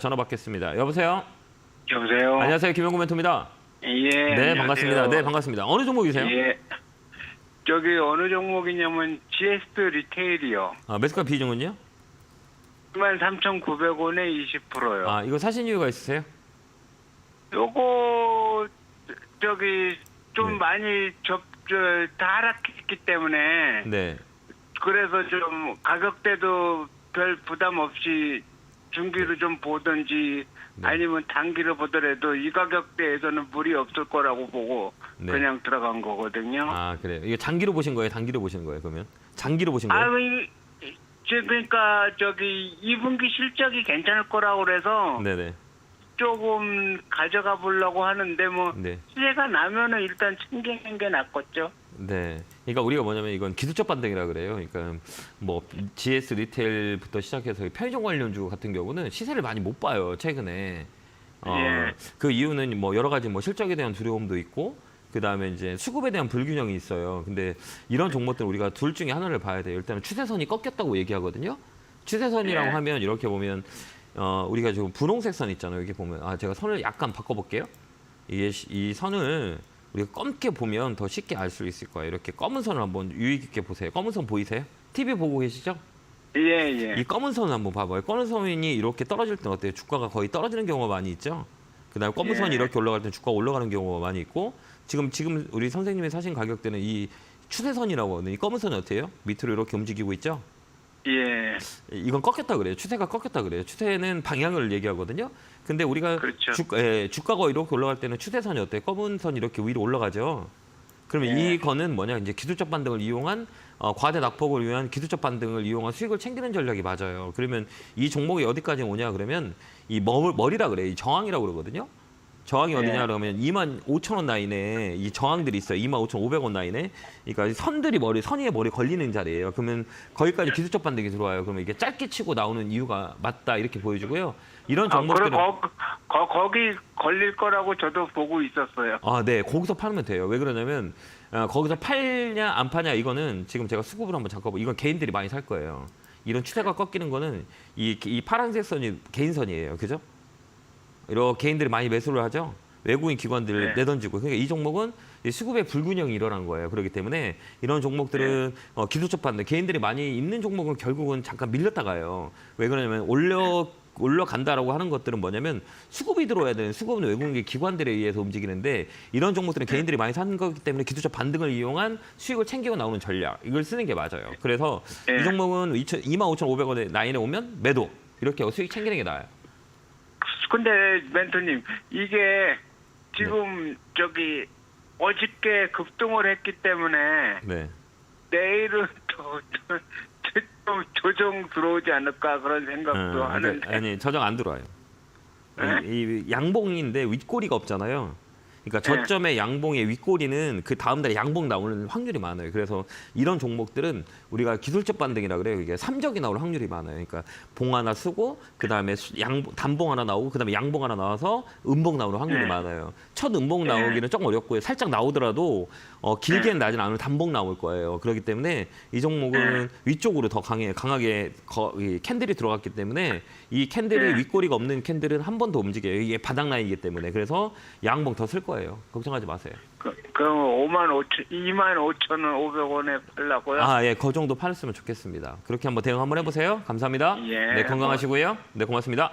전화 받겠습니다. 여보세요. 여보세요. 안녕하세요. 김영구 멘토입니다. 예. 네, 안녕하세요. 반갑습니다. 네, 반갑습니다. 어느 종목이세요? 예. 저기 어느 종목이냐면 GS 리테일이요. 아, 매수가 비중은요? 23,900원에 20%요. 아, 이거 사신 이유가 있으세요? 요거 저기 좀 네. 많이 접다 하락했기 때문에 네. 그래서 좀 가격대도 별 부담 없이 중기로 좀 보든지 네. 아니면 단기로 보더라도 이 가격대에서는 무리 없을 거라고 보고 네. 그냥 들어간 거거든요. 아, 그래요. 이거 장기로 보신 거예요? 단기로 보신 거예요? 그러면 장기로 보신 아, 거예요? 이, 이- 저 그러니까 저기 2분기 실적이 괜찮을 거라고 그래서 네, 네. 조금 가져가 보려고 하는데 뭐 네. 시세가 나면은 일단 챙기는 게 낫겠죠. 네. 그러니까 우리가 뭐냐면 이건 기술적 반등이라 그래요. 그러니까 뭐 GS 리테일부터 시작해서 편의점 관련주 같은 경우는 시세를 많이 못 봐요. 최근에. 어, 예. 그 이유는 뭐 여러 가지 뭐 실적에 대한 두려움도 있고 그다음에 이제 수급에 대한 불균형이 있어요. 근데 이런 종목들 우리가 둘 중에 하나를 봐야 돼요. 일단은 추세선이 꺾였다고 얘기하거든요. 추세선이라고 예. 하면 이렇게 보면 어, 우리가 지금 분홍색 선 있잖아요. 여기 보면 아 제가 선을 약간 바꿔 볼게요. 이게 시- 이 선을 우리가 검게 보면 더 쉽게 알 수 있을 거예요. 이렇게 검은 선을 한번 유의 깊게 보세요. 검은 선 보이세요? TV 보고 계시죠? 예, 예. 이 검은 선을 한번 봐봐요. 검은 선이 이렇게 떨어질 때 어때요? 주가가 거의 떨어지는 경우가 많이 있죠. 그 다음에 검은 예. 선이 이렇게 올라갈 때 주가가 올라가는 경우가 많이 있고 지금 지금 우리 선생님이 사신 가격대는 이 추세선이라고 하거든요. 이 검은 선이 어때요? 밑으로 이렇게 움직이고 있죠. 예. 이건 꺾였다 그래요. 추세가 꺾였다 그래요. 추세는 방향을 얘기하거든요. 근데 우리가 그렇죠. 주가, 예, 주가가 이렇게 올라갈 때는 추세선이 어때요? 검은 선이 이렇게 위로 올라가죠. 그러면 예. 이거는 뭐냐? 이제 기술적 반등을 이용한 어, 과대 낙폭을 위한 기술적 반등을 이용한 수익을 챙기는 전략이 맞아요. 그러면 이 종목이 어디까지 오냐 그러면 이 머리, 머리라 그래요. 이 저항이라고 그러거든요. 저항이 예. 어디냐 그러면 2만 5천 원 라인에 이 저항들이 있어요. 2만 5천 5백 원 라인에. 그러니까 이 선들이 머리 선 위에 머리 걸리는 자리예요. 그러면 거기까지 기술적 반등이 들어와요. 그러면 이게 짧게 치고 나오는 이유가 맞다 이렇게 보여주고요. 이런 아, 그래 종목들은 거, 거, 거 기 걸릴 거라고 저도 보고 있었어요. 아, 네. 거기서 팔면 돼요. 왜 그러냐면 어, 거기서 팔냐 안 파냐 이거는 지금 제가 수급을 한번 잠깐 보 이건 개인들이 많이 살 거예요. 이런 추세가 꺾이는 거는 이, 이 파란색 선이 개인선이에요. 그죠? 이렇게 개인들이 많이 매수를 하죠. 외국인 기관들 네. 내던지고 그러니까 이 종목은 이 수급의 불균형이 일어난 거예요. 그렇기 때문에 이런 종목들은 어, 기술적 반등 개인들이 많이 있는 종목은 결국은 잠깐 밀렸다 가요. 왜 그러냐면 올려 올라간다라고 하는 것들은 뭐냐면 수급이 들어와야 되는 수급은 외국인 기관들에 의해서 움직이는데 이런 종목들은 개인들이 많이 사는 거기 때문에 기술적 반등을 이용한 수익을 챙기고 나오는 전략 이걸 쓰는 게 맞아요. 그래서 네. 이 종목은 25,500원에 라인에 오면 매도 이렇게 수익 챙기는 게 나아요. 근데 멘토님 이게 지금 네. 저기 어저께 급등을 했기 때문에 네. 내일은 또, 또, 좀 조정 들어오지 않을까 그런 생각도 어, 하는데 그러니까 아니 저장 안 들어와요. 네? 이, 이 양봉인데 윗꼬리가 없잖아요. 그러니까 네. 저점의 양봉의 윗꼬리는 그 다음 달에 양봉 나오는 확률이 많아요. 그래서 이런 종목들은 우리가 기술적 반등이라 그래요. 이게 삼적이 나올 확률이 많아요. 그러니까 봉 하나 쓰고 그다음에 수- 양 단봉 하나 나오고 그다음에 양봉 하나 나와서 음봉 나오는 확률이 네. 많아요. 첫 음봉 네. 나오기는 조금 어렵고요. 살짝 나오더라도 어, 길게는 나진 않으면 단봉 나올 거예요. 그렇기 때문에 이 종목은 위쪽으로 더 강해 강하게 거, 이 캔들이 들어갔기 때문에 이 캔들이 네. 윗꼬리가 없는 캔들은 한 번 더 움직여요. 이게 바닥 라인이기 때문에 그래서 양봉 더 쓸 거예요. 걱정하지 마세요. 그, 그럼 5만 5천 2만 5천 원 500원에 팔라고요? 아, 예, 그 정도 팔았으면 좋겠습니다. 그렇게 한번 대응 한번 해보세요. 감사합니다. 예, 네, 건강하시고요. 네, 고맙습니다.